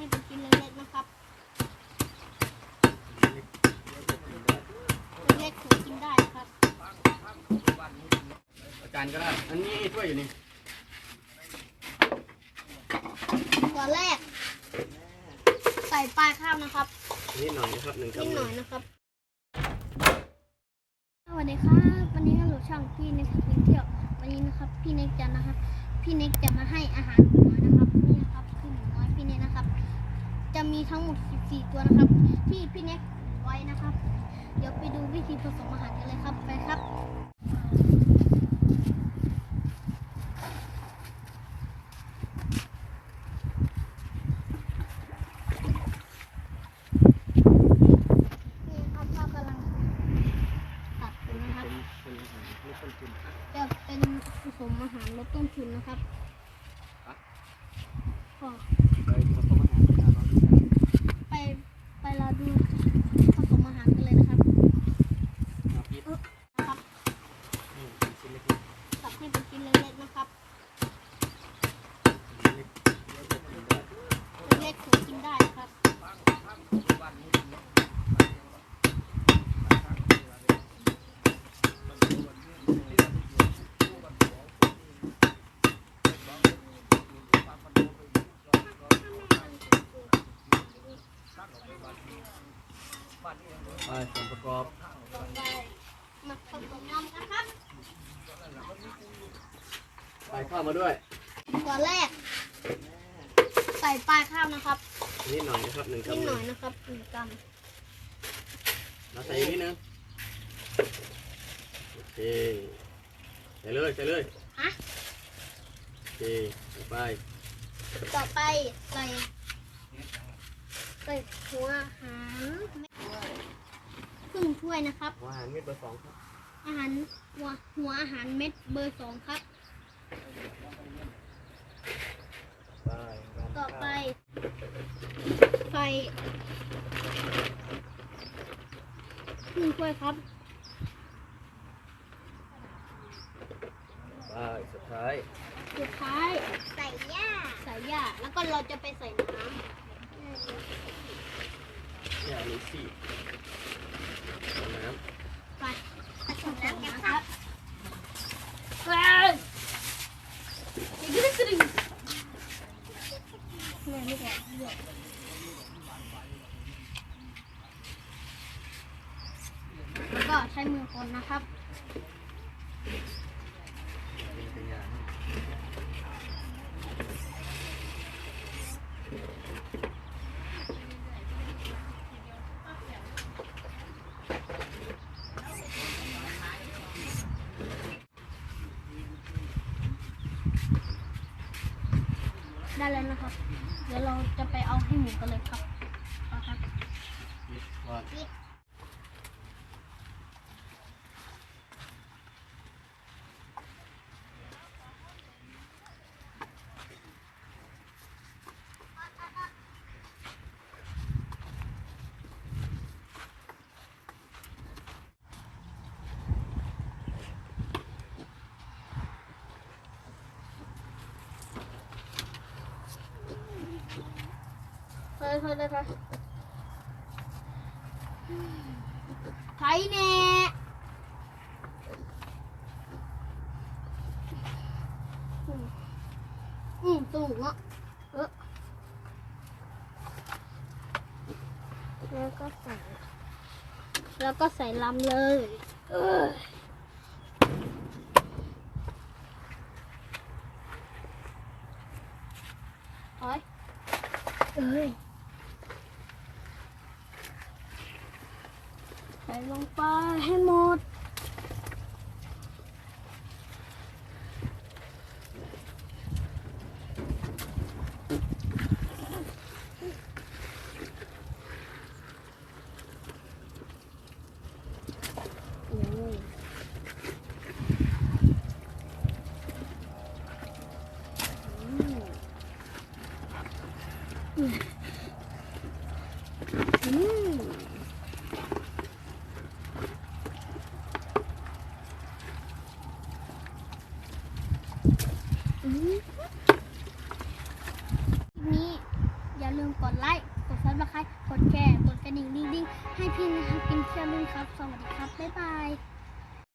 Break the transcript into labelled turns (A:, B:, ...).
A: ให้เป็นชิ้นเล็กๆนะครับเล็กๆถึงกินได้นะครับ
B: อาจารย์ก็ได้ อันนี้ถ้วยอยู่นี่
A: ตัวแรก ใส่ปลายข้าวนะครับ
B: นิดหน่อยนะครับหนึ่ง
A: นิด
B: กำ
A: ห
B: มื
A: น่
B: อ
A: อยนะครับ สวัสดีครับ วันนี้ก็หลูช่องพี่เน็กกินเที่ยว วันนี้นะครับ พี่เน็กจะนะครับ พี่เน็กจะมาให้อาหารหมูน้อยนะครับนี่นะ จะมีทั้งหมด 14 ตัวนะครับ ที่พี่เน็กไว้นะครับ เดี๋ยวไปดูวิธีผสมอาหารกันเลยครับไปครับนี่ครับพ่อกำลังตัดอยู่นะครับ
B: เป็นอาหารไม่ต้นทุน
A: จะเป็นผสมอาหารลดต้นทุนนะครับก็
B: ไปผสมอาหารอาหารเราดูกัน
A: ไป ไปรอดูผสมอาหารกันเลยนะครับ
B: มาพิษ
A: นะครับ
B: นี่เป็นชิ้นเล็ก
A: ตัดให้เป็นชิ้นเล็กๆนะครับ
B: ๆเล็กๆ
A: เล็กๆถึงกินได้นะครับ
B: ไปส่ วนประกอบ
A: ต่อไปมาผสมนมกันครับ
B: ใส่ข้าวมาด้วย
A: ตัวแรก ใส่ปลายข้าวนะครับ
B: นิดหน่อยนะครับหนึ่ง
A: นิด
B: กำ
A: ห
B: มื
A: น่
B: อ
A: อยนะครับหนึ่งกรัม
B: เราใส่อีกนิดนึงโอเคใส่เลยใส่เลย
A: ฮะ
B: โอเคใส่ไป
A: ต่อไปใส่ใส่หัวอาหารครึ่ง ถ้วยนะครับ
B: หัวอาหารเม็ดเบอร์สองครับ
A: อาหารหัวหัวอาหารเม็ดเบอร์สองครับ
B: ไป
A: ต่อไปใส่ครึ่งถ้วยครับ
B: ไปสุดท้าย
A: สุดท้าย ใส่หญ้าใส่หญ้าแล้วก็เราจะไปใส่น้
B: อย่างนี้สี่น้ำำ
A: ไปผสมน้ำกันครับเฮ้ยอย่าดึงกระดิ่งแม่ไม่ได้เลือกแล้วก็ ใช้มือคนนะครับได้แล้วนะครับ เดี๋ยวเราจะไปเอาให้หมูกันเลยครับครับ
B: ว่า
A: เฮ้ยเฮ้ยเฮ้ยเฮ้ยใครแน่อืม ลงไปให้หมด โอ้ยอืมอืม อืมคลิปนี้อย่าลืม กดไลค์ กดซับสไครต์กดแชร์ กดกระดิ่งดิ้งๆให้พี่นะครับกินเที่ยวด้วยครับ สวัสดีครับ บ๊ายบาย